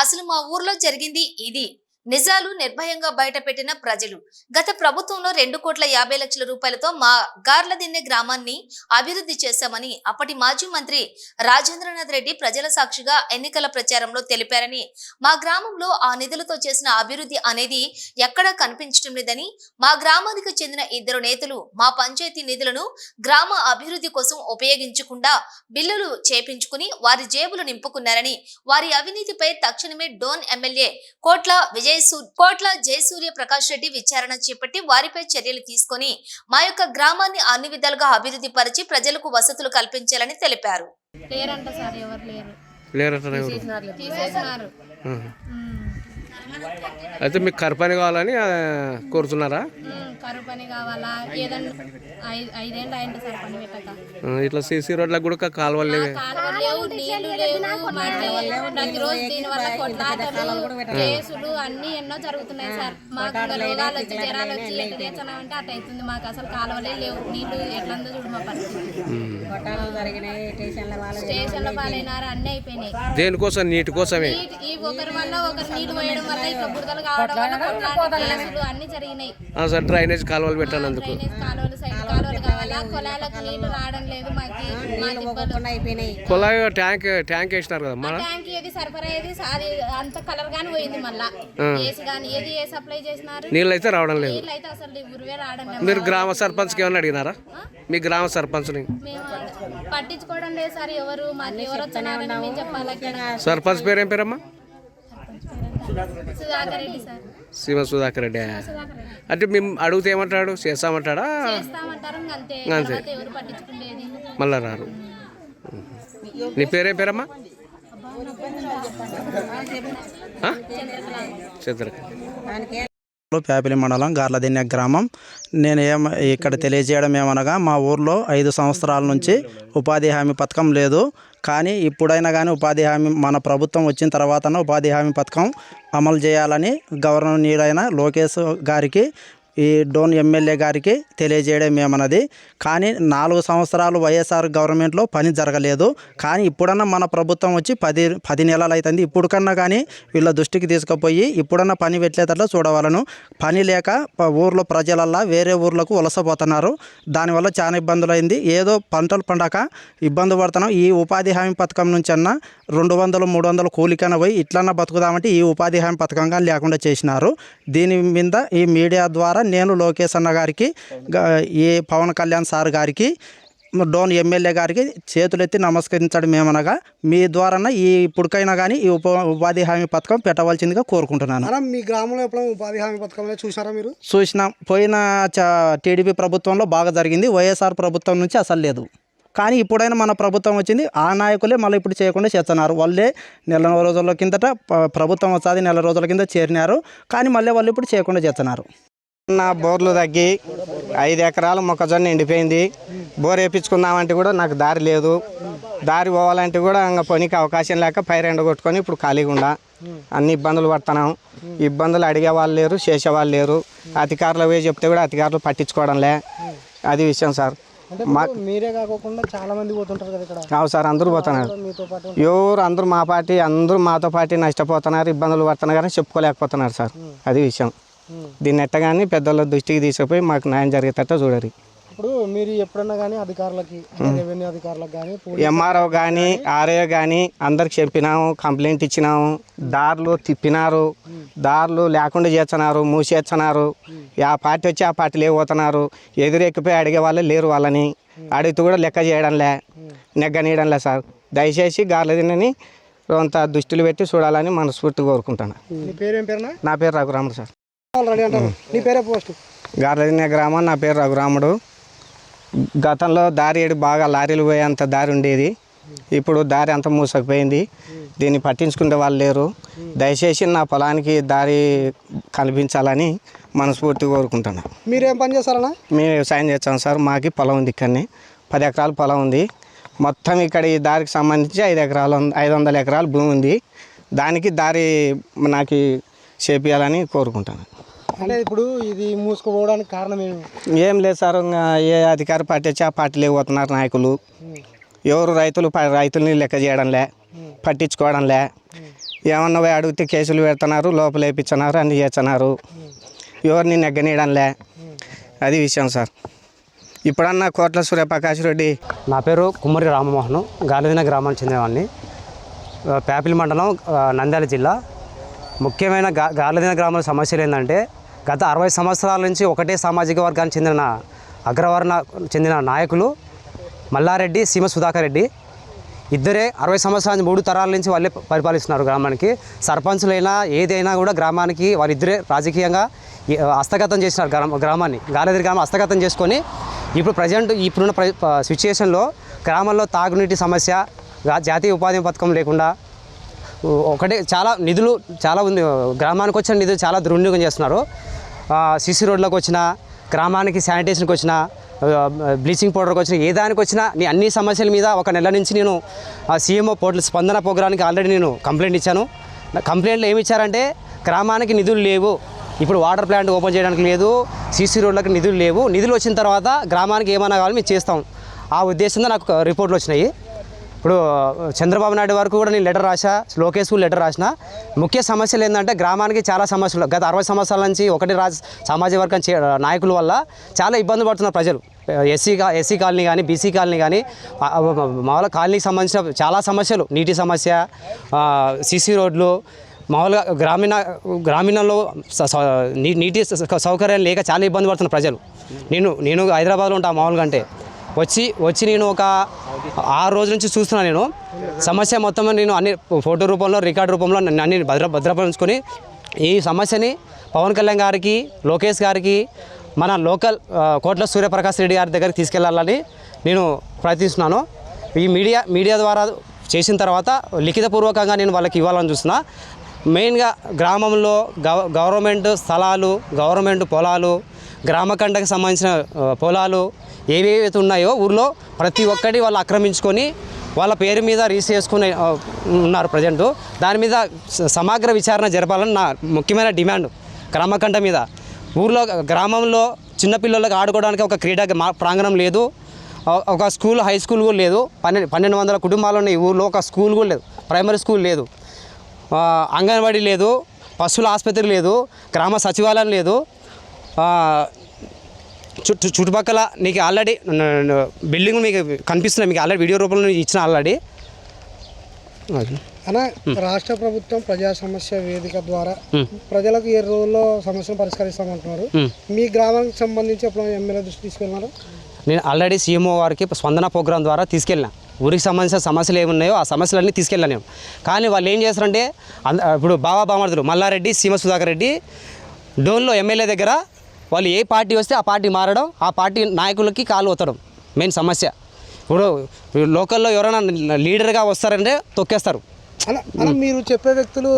అసలు మా ఊర్లో జరిగింది ఇది. నిజాలు నిర్భయంగా బయటపెట్టిన ప్రజలు. గత ప్రభుత్వంలో రెండు కోట్ల యాభై లక్షల రూపాయలతో మా గార్లదిన్నె గ్రామాన్ని అభివృద్ధి చేశామని అప్పటి మాజీ మంత్రి రాజేంద్రనాథ్ రెడ్డి ప్రజల సాక్షిగా ఎన్నికల ప్రచారంలో తెలిపారని మా గ్రామంలో ఆ నిధులతో చేసిన అభివృద్ధి అనేది ఎక్కడా కనిపించడం లేదని మా గ్రామానికి చెందిన ఇద్దరు నేతలు మా పంచాయతీ నిధులను గ్రామ అభివృద్ధి కోసం ఉపయోగించకుండా బిల్లులు చేపించుకుని వారి జేబులు నింపుకున్నారని వారి అవినీతిపై తక్షణమే డోన్ ఎమ్మెల్యే కోట్ల విజయసూ కోట్ల జయసూర్య ప్రకాష్ రెడ్డి విచారణ చేపట్టి వారిపై చర్యలు తీసుకొని మా యొక్క గ్రామాన్ని అన్ని విధాలుగా అభివృద్ధి పరిచి ప్రజలకు వసతులు కల్పించాలని తెలిపారు. లేరంట సార్ ఎవరు లేరు. లేరట అయితే మీకు కరపని కావాలని కోరుతున్నారా? కావాలా? ఏదన్నా ఐ- ఐదేళ్ళు అయింది సార్ పని పెట్టక. ఆ, ఇట్లా సీసీ రోడ్లకు కూడా కాలువలు లేవు. కాలువలు లేవు నీళ్ళు లేవు మట్టి ప్రతిరోజు దీని వల్ల కొట్లాటలు కేసులు అన్ని ఎన్నో జరుగుతున్నాయి సార్. మాకు ఇంకా రోగాలు వచ్చి జ్వరాలు వచ్చి ఎట్ట తెచ్చామంటే అట్ట అవుతుంది. మాకు అసలు కాలువలే లేవు. నీళ్ళు ఎట్లందో చూడు మా పరిస్థితి. స్టేషన్ల పాలైనారు అన్ని అయిపోయినాయి. దేనికోసం? నీటి కోసమే. ఒకరి వల్ల ఒకరు నీళ్ళు పోయడం వల్ల ఇట్లా బురదలు కావడం వల్ల కొట్లాట కేసులు అన్ని జరిగినాయి. ఆ, సార్ డ్రైనేజ్ కాలువలు పెట్టానందుకు డ్రైనేజ్ కాలువలు సైడ్ కాలువలు కావాలా? నీళ్ళు రావడం లేదు మాకు మాకు ఇబ్బంది. కుళాయి ట్యాంక్ ట్యాంక్ వేసినారు కదా మన ట్యాంక్ ఏది సరఫరా ఏది అది అంత కలర్ గాని పోయింది మళ్ళా. ఏసి గాని ఏది ఏ సప్లై చేసినారు? నీళ్ళు అయితే రావడం లేదు. నీళ్ళు అయితే అసలు ఉరివే రావడం లేదు. మీరు గ్రామ సర్పంచ్కి ఏమన్నా అడిగినారా? మీ గ్రామ సర్పంచ్ని. మేము పట్టించుకోవడం లేదు సార్ ఎవరు మాకు ఎవరు వచ్చినారని మేము చెప్పాలి ఇక్కడ సర్పంచ్ పేరు ఏం పేరమ్మా? సుధాకర్ రెడ్డి సార్. శివ సుధాకర్ రెడ్డి. అంటే మేము అడిగితే ఏమంటాడు? చేస్తామంటాడా? అంతే మళ్ళా రారు. నీ పేరేం పేరమ్మా? ఆ? చంద్రకాంత్ ప్యాపిలి మండలం గార్లదిన్య గ్రామం. నేను ఏం ఇక్కడ తెలియజేయడం ఏమనగా మా ఊర్లో ఐదు సంవత్సరాల నుంచి ఉపాధి హామీ పథకం లేదు. కానీ ఇప్పుడైనా కానీ ఉపాధి హామీ మన ప్రభుత్వం వచ్చిన తర్వాత ఉపాధి హామీ పథకం అమలు చేయాలని గవర్నర్ నీడైన లోకేష్ గారికి ఈ డోన్ ఎమ్మెల్యే గారికి తెలియజేయడం ఏమన్నది. కానీ నాలుగు సంవత్సరాలు వైఎస్ఆర్ గవర్నమెంట్లో పని జరగలేదు. కానీ ఇప్పుడన్నా మన ప్రభుత్వం వచ్చి పది పది నెలలు అవుతుంది ఇప్పుడు కన్నా కానీ వీళ్ళ దృష్టికి తీసుకుపోయి ఇప్పుడన్నా పని పెట్టేటట్లు చూడవలను. పని లేక ఊర్లో ప్రజలల్లా వేరే ఊర్లకు వలసపోతున్నారు దానివల్ల చాలా ఇబ్బందులు అయింది ఏదో పంటలు పండక ఇబ్బంది పడుతున్నాం. ఈ ఉపాధి హామీ పథకం నుంచి అన్న రెండు వందలు మూడు వందలు కూలికన పోయి ఇట్లన్నా బతుకుదామంటే ఈ ఉపాధి హామీ పథకంగా లేకుండా చేసినారు. దీని మీద ఈ మీడియా ద్వారా నేను లోకేష్ అన్న గారికి ఈ పవన్ కళ్యాణ్ సార్ గారికి డోన్ ఎమ్మెల్యే గారికి చేతులెత్తి నమస్కరించడం ఏమనగా మీ ద్వారా ఈ ఇప్పటికైనా కానీ ఈ ఉప ఉపాధి హామీ పథకం పెట్టవలసిందిగా కోరుకుంటున్నాను. మీ గ్రామంలో ఎప్పుడైనా ఉపాధి హామీ పథకం చూసారా మీరు? చూసినాం పోయిన చ టీడీపీ ప్రభుత్వంలో బాగా జరిగింది వైఎస్ఆర్ ప్రభుత్వం నుంచి అసలు లేదు. కానీ ఇప్పుడైనా మన ప్రభుత్వం వచ్చింది ఆ నాయకులే మళ్ళీ ఇప్పుడు చేయకుండా చేస్తున్నారు. వాళ్ళే నెల రోజుల కిందట ప్రభుత్వం వచ్చాది నెల రోజుల కింద చేరినారు. కానీ మళ్ళీ వాళ్ళు ఇప్పుడు చేయకుండా చేస్తున్నారు. నా బోర్లు తగ్గి ఐదు ఎకరాలు మొక్కజొన్న ఎండిపోయింది. బోర్ వేయించుకుందామంటే కూడా నాకు దారి లేదు. దారి పోవాలంటే కూడా ఇంకా పనికి అవకాశం లేక పైరెండ కొట్టుకొని ఇప్పుడు ఖాళీగా ఉండా అన్ని ఇబ్బందులు పడుతున్నాం. ఇబ్బందులు అడిగే వాళ్ళు లేరు చేసేవాళ్ళు లేరు. అధికారులు పోయి చెప్తే కూడా అధికారులు పట్టించుకోవడంలే అది విషయం సార్. మీరే కాకుండా చాలా మంది పోతుంటారు కదా ఇక్కడ? అవు సార్ అందరూ పోతున్నారు. ఎవరు అందరూ మా పార్టీ అందరూ మాతో పార్టీ నష్టపోతున్నారు ఇబ్బందులు పడుతున్నారు కానీ చెప్పుకోలేకపోతున్నారు సార్. అది విషయం. దీన్ని ఎట్టగాని పెద్దల దృష్టికి తీసుకుపోయి మాకు న్యాయం జరిగేటట్టు చూడరు ఇప్పుడు మీరు ఎప్పుడన్నా కానీ అధికారులకి రెవెన్యూ అధికారులకు కానీ ఎంఆర్ఓ కానీ ఆర్ఏ కానీ అందరికి చెప్పినాము కంప్లైంట్ ఇచ్చినాము దారులు తిప్పినారు దారులు లేకుండా చేస్తున్నారు మూసేస్తున్నారు ఆ పార్టీ వచ్చి ఆ పార్టీ లేకపోతున్నారు ఎదురెక్కిపోయి అడిగే వాళ్ళే లేరు వాళ్ళని అడిగితే కూడా లెక్క చేయడంలే నెగ్గనీయడంలే సార్. దయచేసి గార్లదినని కొంత దృష్టిలు పెట్టి చూడాలని మనస్ఫూర్తి కోరుకుంటాను నా పేరు రఘురాముడు సార్. రెడీ అంటారు. నీ పేరే పోస్ట్. గార్లదిన గ్రామం నా పేరు రఘురాముడు. గతంలో దారి ఏడు బాగా లారీలు పోయేంత దారి ఉండేది. ఇప్పుడు దారి అంతా మూసకపోయింది. దీన్ని పట్టించుకునే వాళ్ళు లేరు. దయచేసి నా పొలానికి దారి కల్పించాలని మనస్ఫూర్తిగా కోరుకుంటున్నాను మీరు ఏం పని చేస్తారన్నా మేము వ్యవసాయం చేస్తాం సార్. మాకి పొలం ఉంది ఇక్కడనే. పది ఎకరాల పొలం ఉంది. మొత్తం ఇక్కడ ఈ దారికి సంబంధించి ఐదు ఎకరాలు ఐదు వందల ఎకరాల భూమి ఉంది. దానికి దారి నాకు చేపియాలని కోరుకుంటాను అంటే ఇప్పుడు ఇది మూసుకుపోవడానికి కారణం ఏమి? ఏం లేదు సార్ ఇంకా ఏ అధికార పార్టీ వచ్చి ఆ పార్టీలో పోతున్నారు నాయకులు. ఎవరు రైతులు రైతుల్ని లెక్క చేయడంలే పట్టించుకోవడంలే. ఏమన్నా పోయి అడిగితే కేసులు పెడుతున్నారు లోపల వేయించున్నారు అన్ని చేస్తున్నారు. ఎవరిని నెగ్గనీయడంలే. అది విషయం సార్. ఇప్పుడన్నా కోట్ల సూర్యప్రకాష్ రెడ్డి. నా పేరు కుమ్మరి రామమోహన్ గాలిదిన గ్రామానికి చెందినవాడిని ఆ, ప్యాపిలి మండలం నంద్యాల జిల్లా. ముఖ్యమైన గా గాలిదిన గ్రామాల సమస్యలు ఏంటంటే గత అరవై సంవత్సరాల నుంచి ఒకటే సామాజిక వర్గానికి చెందిన అగ్రవర్ణ చెందిన నాయకులు మల్లారెడ్డి సీమ సుధాకర్ రెడ్డి. ఇద్దరే అరవై సంవత్సరాల నుంచి మూడు తరాల నుంచి వాళ్ళే పరిపాలిస్తున్నారు గ్రామానికి. సర్పంచులైనా ఏదైనా కూడా గ్రామానికి వారిద్దరే రాజకీయంగా హస్తగతం చేసినారు గ్రామ గ్రామాన్ని. గాలిదిరి గ్రామం హస్తగతం చేసుకొని ఇప్పుడు ప్రజెంట్ ఇప్పుడున్న ప్ర సిచ్యుయేషన్లో గ్రామంలో తాగునీటి సమస్య జాతీయ ఉపాధి పథకం లేకుండా ఒకటే చాలా నిధులు చాలా ఉంది. గ్రామానికి వచ్చిన నిధులు చాలా దుర్వినియోగం చేస్తున్నారు. సిసి రోడ్లకు వచ్చిన గ్రామానికి శానిటేషన్కి వచ్చిన బ్లీచింగ్ పౌడర్కి వచ్చిన ఏ దానికి వచ్చినా నీ అన్ని సమస్యల మీద ఒక నెల నుంచి నేను సీఎంఓ పోర్టల్ స్పందన ప్రోగ్రానికి ఆల్రెడీ నేను కంప్లైంట్ ఇచ్చాను. కంప్లైంట్లో ఏమి ఇచ్చారంటే గ్రామానికి నిధులు లేవు. ఇప్పుడు వాటర్ ప్లాంట్ ఓపెన్ చేయడానికి లేదు సీసీ రోడ్లకు నిధులు లేవు. నిధులు వచ్చిన తర్వాత గ్రామానికి ఏమైనా కావాలి మేము చేస్తాం. ఆ ఉద్దేశంతో నాకు రిపోర్ట్లు వచ్చినాయి. ఇప్పుడు చంద్రబాబు నాయుడు వరకు కూడా నేను లెటర్ రాసా లోకేష్ లెటర్ రాసిన. ముఖ్య సమస్యలు ఏంటంటే గ్రామానికి చాలా సమస్యలు. గత అరవై సంవత్సరాల నుంచి ఒకటి రాజ సామాజిక వర్గం నాయకుల వల్ల చాలా ఇబ్బంది పడుతున్నారు ప్రజలు. ఎస్సీ ఎస్సీ కాలనీ కానీ బీసీ కాలనీ కానీ మామూలుగా కాలనీకి సంబంధించిన చాలా సమస్యలు. నీటి సమస్య సీసీ రోడ్లు మామూలుగా గ్రామీణ గ్రామీణంలో స- నీటి స- సౌకర్యం లేక చాలా ఇబ్బంది పడుతున్నారు ప్రజలు. నేను నేను హైదరాబాద్లో ఉంటాను మామూలుగా అంటే. వచ్చి వచ్చి నేను ఒక ఆరు రోజుల నుంచి చూస్తున్నా నేను. సమస్య మొత్తం నేను అన్ని ఫోటో రూపంలో రికార్డు రూపంలో అన్ని భద్ర భద్రపరుచుకొని ఈ సమస్యని పవన్ కళ్యాణ్ గారికి లోకేష్ గారికి మన లోకల్ కోట్ల సూర్యప్రకాష్ రెడ్డి గారి దగ్గరికి తీసుకెళ్ళాలని నేను ప్రయత్నిస్తున్నాను. ఈ మీడియా మీడియా ద్వారా చేసిన తర్వాత లిఖితపూర్వకంగా నేను వాళ్ళకి ఇవ్వాలని చూస్తున్నా. మెయిన్గా గ్రామంలో గవ గవర్నమెంట్ స్థలాలు గవర్నమెంట్ పొలాలు గ్రామకండకు సంబంధించిన పొలాలు ఏవేవైతే ఉన్నాయో ఊర్లో ప్రతి ఒక్కటి వాళ్ళు ఆక్రమించుకొని వాళ్ళ పేరు మీద రీస్ చేసుకుని ఉన్నారు ప్రజెంట్. దాని మీద స- సమగ్ర విచారణ జరపాలని నా ముఖ్యమైన డిమాండ్ గ్రామకండ మీద. ఊర్లో గ్రామంలో చిన్నపిల్లలకు ఆడుకోవడానికి ఒక క్రీడా మా- ప్రాంగణం లేదు. ఒక- స్కూల్ హై స్కూల్ కూడా లేదు. పన్నెండు పన్నెండు వందల కుటుంబాలు ఉన్నాయి ఊర్లో ఒక స్కూల్ కూడా లేదు. ప్రైమరీ స్కూల్ లేదు. అంగన్వాడీ లేదు. పశువుల ఆసుపత్రి లేదు. గ్రామ సచివాలయం లేదు. చుట్టు చుట్టుపక్కల నీకు ఆల్రెడీ బిల్డింగ్ మీకు కనిపిస్తున్నాయి మీకు ఆల్రెడీ వీడియో రూపంలో ఇచ్చిన ఆల్రెడీ. అలా రాష్ట్ర ప్రభుత్వం ప్రజా సమస్య వేదిక ద్వారా ప్రజలకు ఏ రోజుల్లో సమస్యను పరిష్కరిస్తామంటున్నారు? మీ గ్రామానికి సంబంధించి ఎప్పుడు ఎమ్మెల్యే దృష్టి తీసుకెళ్ళినారు? నేను ఆల్రెడీ సీఎంఓ వారికి స్పందన ప్రోగ్రాం ద్వారా తీసుకెళ్ళిన. ఊరికి సంబంధించిన సమస్యలు ఏమున్నాయో ఆ సమస్యలన్నీ తీసుకెళ్ళాను నేను. కానీ వాళ్ళు ఏం చేస్తారంటే అంద ఇప్పుడు బాబా బామర్దులు మల్లారెడ్డి సీమ సుధాకర్ రెడ్డి డోన్లో ఎమ్మెల్యే దగ్గర వాళ్ళు ఏ పార్టీ వస్తే ఆ పార్టీ మారడం ఆ పార్టీ నాయకులకి కాలు ఒత్తడం మెయిన్ సమస్య. ఇప్పుడు లోకల్లో ఎవరైనా లీడర్గా వస్తారంటే తొక్కేస్తారు. అలా అలా మీరు చెప్పే వ్యక్తులు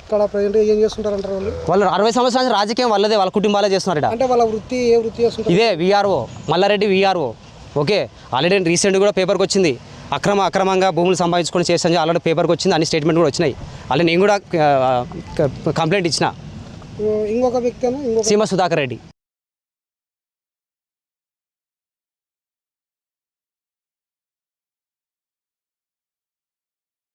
ఇక్కడ ప్రజెంట్ ఏం చేస్తుంటారంటారు వాళ్ళు? వాళ్ళు అరవై సంవత్సరాల రాజకీయం వాళ్ళదే వాళ్ళ కుటుంబాలే చేస్తున్నారట. అంటే వాళ్ళ వృత్తి ఏ వృత్తి చేస్తుంటారు? ఇదే VRO Mallareddy VRO okay already recent కూడా పేపర్కి వచ్చింది. అక్రమ అక్రమంగా భూములు సంపాదించుకొని చేస్తాను ఆల్రెడీ పేపర్కి వచ్చింది అన్ని స్టేట్మెంట్ కూడా వచ్చినాయి. ఆల్రెడీ నేను కూడా కంప్లైంట్ ఇచ్చిన. ఇంకొక వ్యక్తి సీమ సుధాకర్ రెడ్డి.